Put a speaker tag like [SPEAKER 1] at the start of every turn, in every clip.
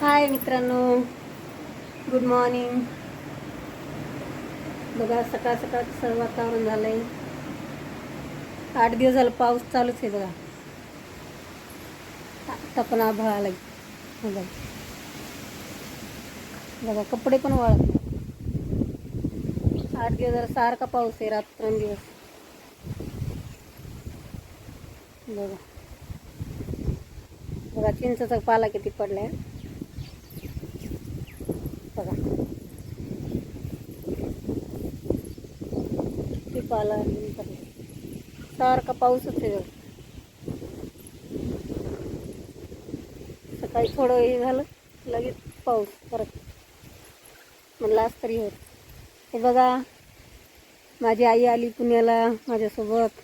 [SPEAKER 1] हाय मित्रांनो. Good morning बघा सकाळ सकाळचं वातावरण झालंय. आठ दिवस झालं पाऊस चालूच आहे बघा. आता पण आभाळ आलाय. हो बघा बघा कपडे पण वाळत आठ दिवस झाला सारखा पाऊस आहे रात्रंदिवस बघा. बघा चिंचचा पाला किती पडलाय. बघा. किती पाला सारखा पाऊसच आहे सकाळी थोडं हे झालं लगेच पाऊस परत. म्हणलं आज तरी होत हे बघा माझी आई आली पुण्याला माझ्यासोबत.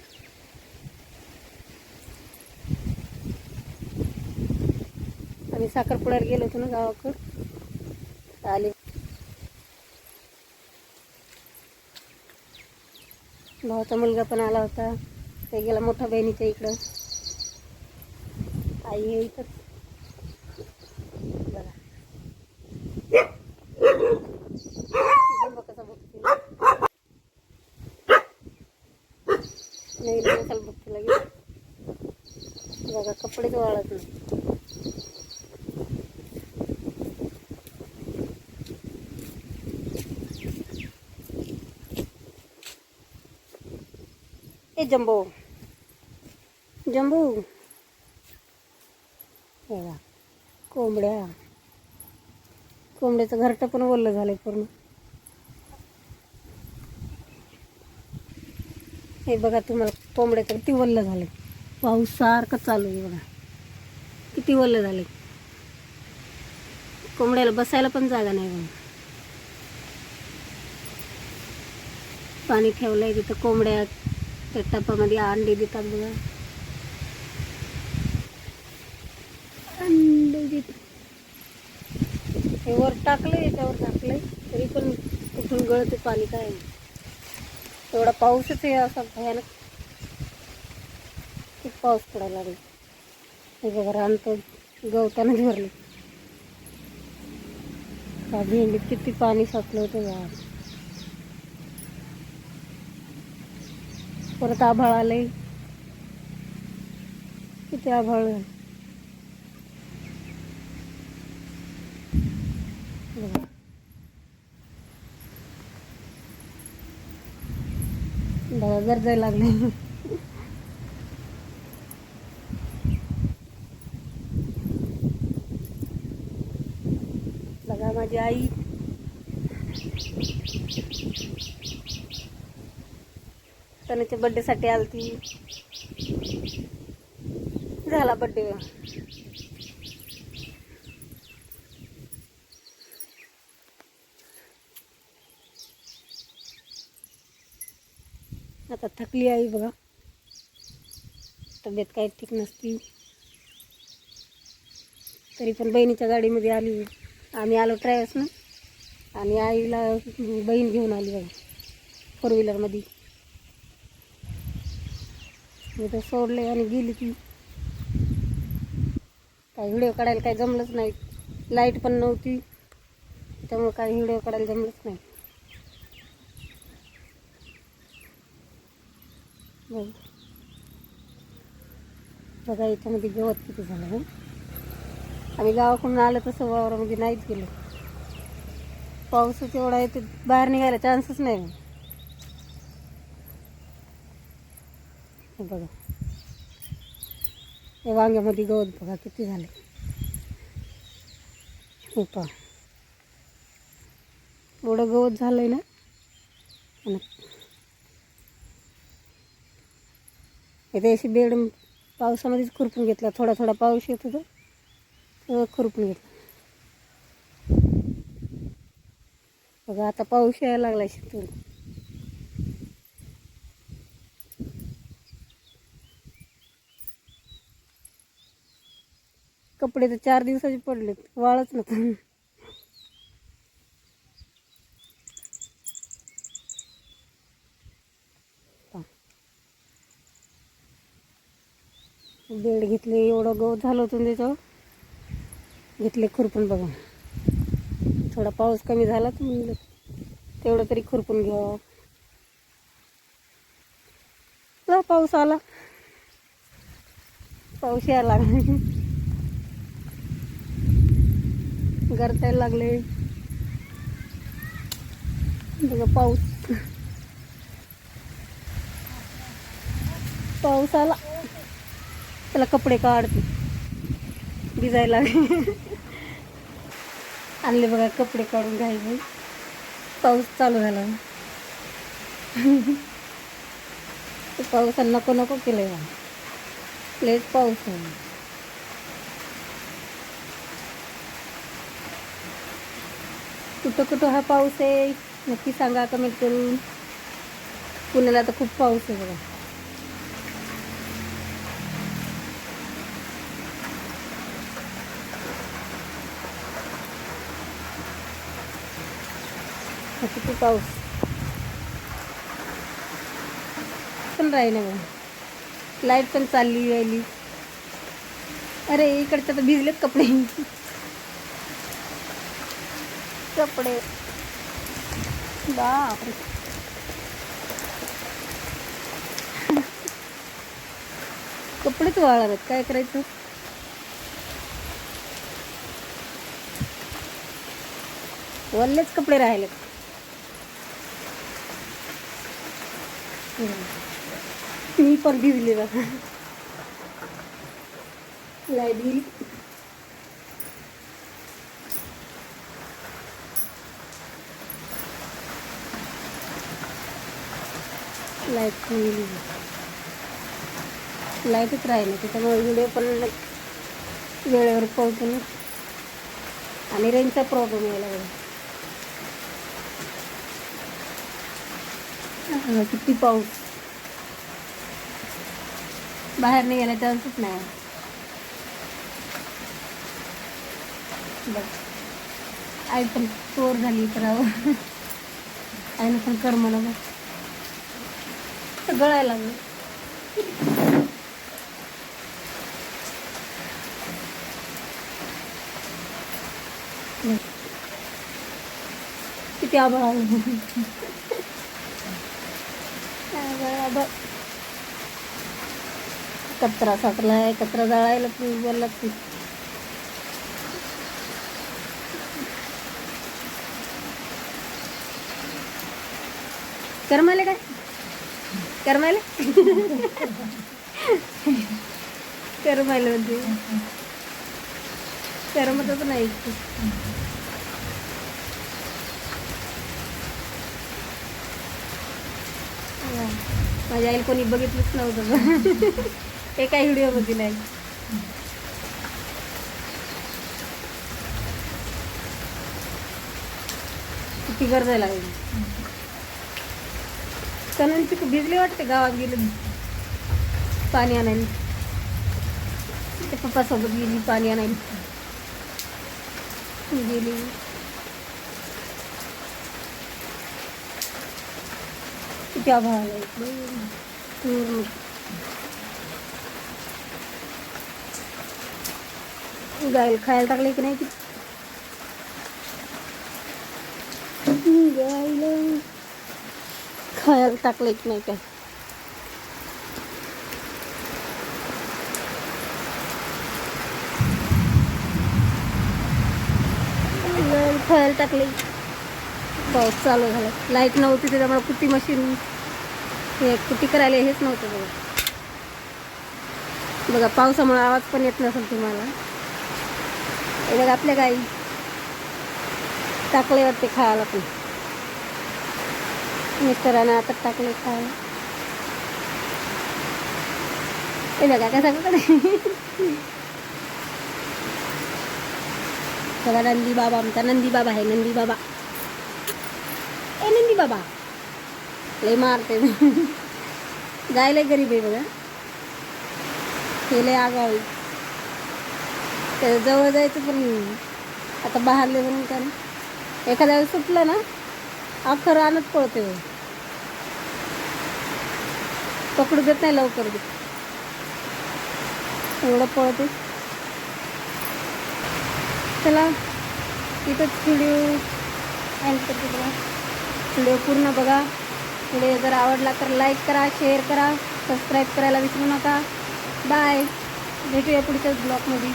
[SPEAKER 1] आम्ही साखरपुड्याला गेलो होतो ना गावाकडं. आले. भावाचा मुलगा पण आला होता. ते गेला मोठ्या बहिणीच्या इकडं. आई हे इथं. बघा. नाही बघते बघा कपडेच वाळत नाही. ए जंबो जंबू बघा. कोंबड्या. कोंबड्याचं घरटं पण ओलं झालंय पूर्ण. हे बघा तुम्हाला कोंबड्याचं किती वल्ल झालंय पाऊस सारखं चालू आहे बघा. किती वल्ल झालंय कोंबड्याला बसायला पण जागा नाही बघा. पाणी ठेवलंय तिथं कोंबड्या त्या टपामध्ये अंडे देतात बघा. अंडे देतात. हे वर टाकलं याच्यावर टाकलंय. तरी पण कुठून गळते पाणी काय? नाही. एवढा पाऊसच आहे असा भयानक. खूप पाऊस पडायला लागला. हे बघा रान तर गवतानच भरले. का भेंडीत किती पाणी साचलं होतं बघा परत आभाळ आले किती आभाळ बघा. बघा गरजायला लागले. बघा माझी आई. तनुच्या बड्डेसाठी आलती. झाला बड्डे आता थकली आई बघा. तब्येत काही ठीक नसती. तरी पण बहिणीच्या गाडीमध्ये आली. आम्ही आलो ट्रॅव्हल्सनं आणि आईला बहीण घेऊन आली बघा. फोर व्हीलरमध्ये मी तर सोडले आणि गेली ती. काही व्हिडिओ काढायला काही जमलंच नाही. लाइट पण नव्हती. त्यामुळे काही व्हिडिओ काढायला जमलंच नाही. बघ. बघा याच्यामध्ये गवत किती झालं हं? आम्ही गावाकडून आलं तसं वावरामध्ये नाहीच गेलो. पाऊसच एवढा आहे ते बाहेर निघायला चान्सच नाही. हे बघा. या वांग्यामध्ये गवत बघा किती झाले. हे पहा. एवढं गवत झालंय ना? आणि इथे अशी बेड पावसामध्येच खुरपून घेतला थोडा थोडा पाऊस येत होता. सगळं खुरपून घेतलं. बघा आता पाऊस यायला लागला शेतून कपडे तर चार दिवसाचे पडलेत. वाळच नव्हतं बेड घेतले एवढं गवत झालं होतं त्याचं घेतले खुरपून बघा. थोडा पाऊस कमी झाला तर म्हणलं तेवढं तरी खुरपून घ्यावं. पाऊस आला. पाऊस यायला लागला. गरतायला लागले. बघा पाऊस. पाऊस आला त्याला कपडे काढते. भिजायला लागले. आणले बघा कपडे काढून घ्यायचे. पाऊस चालू झाला. ते पावसाला नको नको केलंय. बा. लेट पाऊस आहे. कुठं कुठं हा पाऊस आहे? नक्की सांगा कमेंट करून. पुण्याला तर खूप पाऊस आहे बघा. किती पाऊस. पण राहील बघा. लाइट पण चालली राहिली अरे इकडच्या तर भिजलेत कपडे. कपडे. बापरे. कपडेच वाळणार काय करायचं? वल्लेच कपडे राहिले. मी पण भिजले बघा लाइट गेली लाइट लाईटच राहिली त्याच्यामुळे व्हिडिओ पण वेळेवर पोहोचू नये आणि रेंजचा प्रॉब्लेम यायला लागला. किती पाऊस. बाहेर निघायला चान्सच नाही. बघ आई पण चोर झाली तर आईनं पण कर मला बघ गळायला लागलं. किती आभाळ आलं आभाळ, आभाळ. कचरा साठलाय कचरा जाळायला तू बोलला तू करमाले काय? करमाले करमाले म्हणते. करमतच नाही. हा. माझ्या आईला कोणी बघितलंच नव्हतं एका व्हिडिओमध्ये नाही. किती गरजायला लागली कणांची भिजली वाटते गावात गेले पाणी आणायला ते सोबत गेली पाणी आणायला गेली किती आभाळ. पूर्ण. गायला खायला टाकले की नाही गायला खायला टाकले की नाही काय? खायला टाकले पाऊस चालू झाला. लाइट नव्हती त्याच्यामुळे कुट्टी मशीन हे कुट्टी करायला हेच नव्हतं बघा. बघा पावसामुळे आवाज पण येत नसेल तुम्हाला. हे बघा आपल्या गाई टाकले वाटते खायला पण. मिस्टरांना आता टाकले काय हे बघा काय सांगत बघा नंदी बाबा आमचा. नंदी बाबा आहे नंदी बाबा ए नंदी बाबा लय मारते. जायला गरीब आहे बघा. हे लय आगावी जवळ जायचं पण आता बाहेरले म्हणून काय एखाद्या वेळेस सुटलं ना अख्खं रानच पळते. बघ. पकडू देत नाही लवकर देत. एवढं पळते. चला इथंच व्हिडिओ एंड करते बघा. व्हिडिओ पूर्ण बघा. व्हिडिओ जर आवडला तर लाईक करा शेअर करा सबस्क्राईब करायला विसरू नका. बाय भेटूया पुढच्याच ब्लॉगमध्ये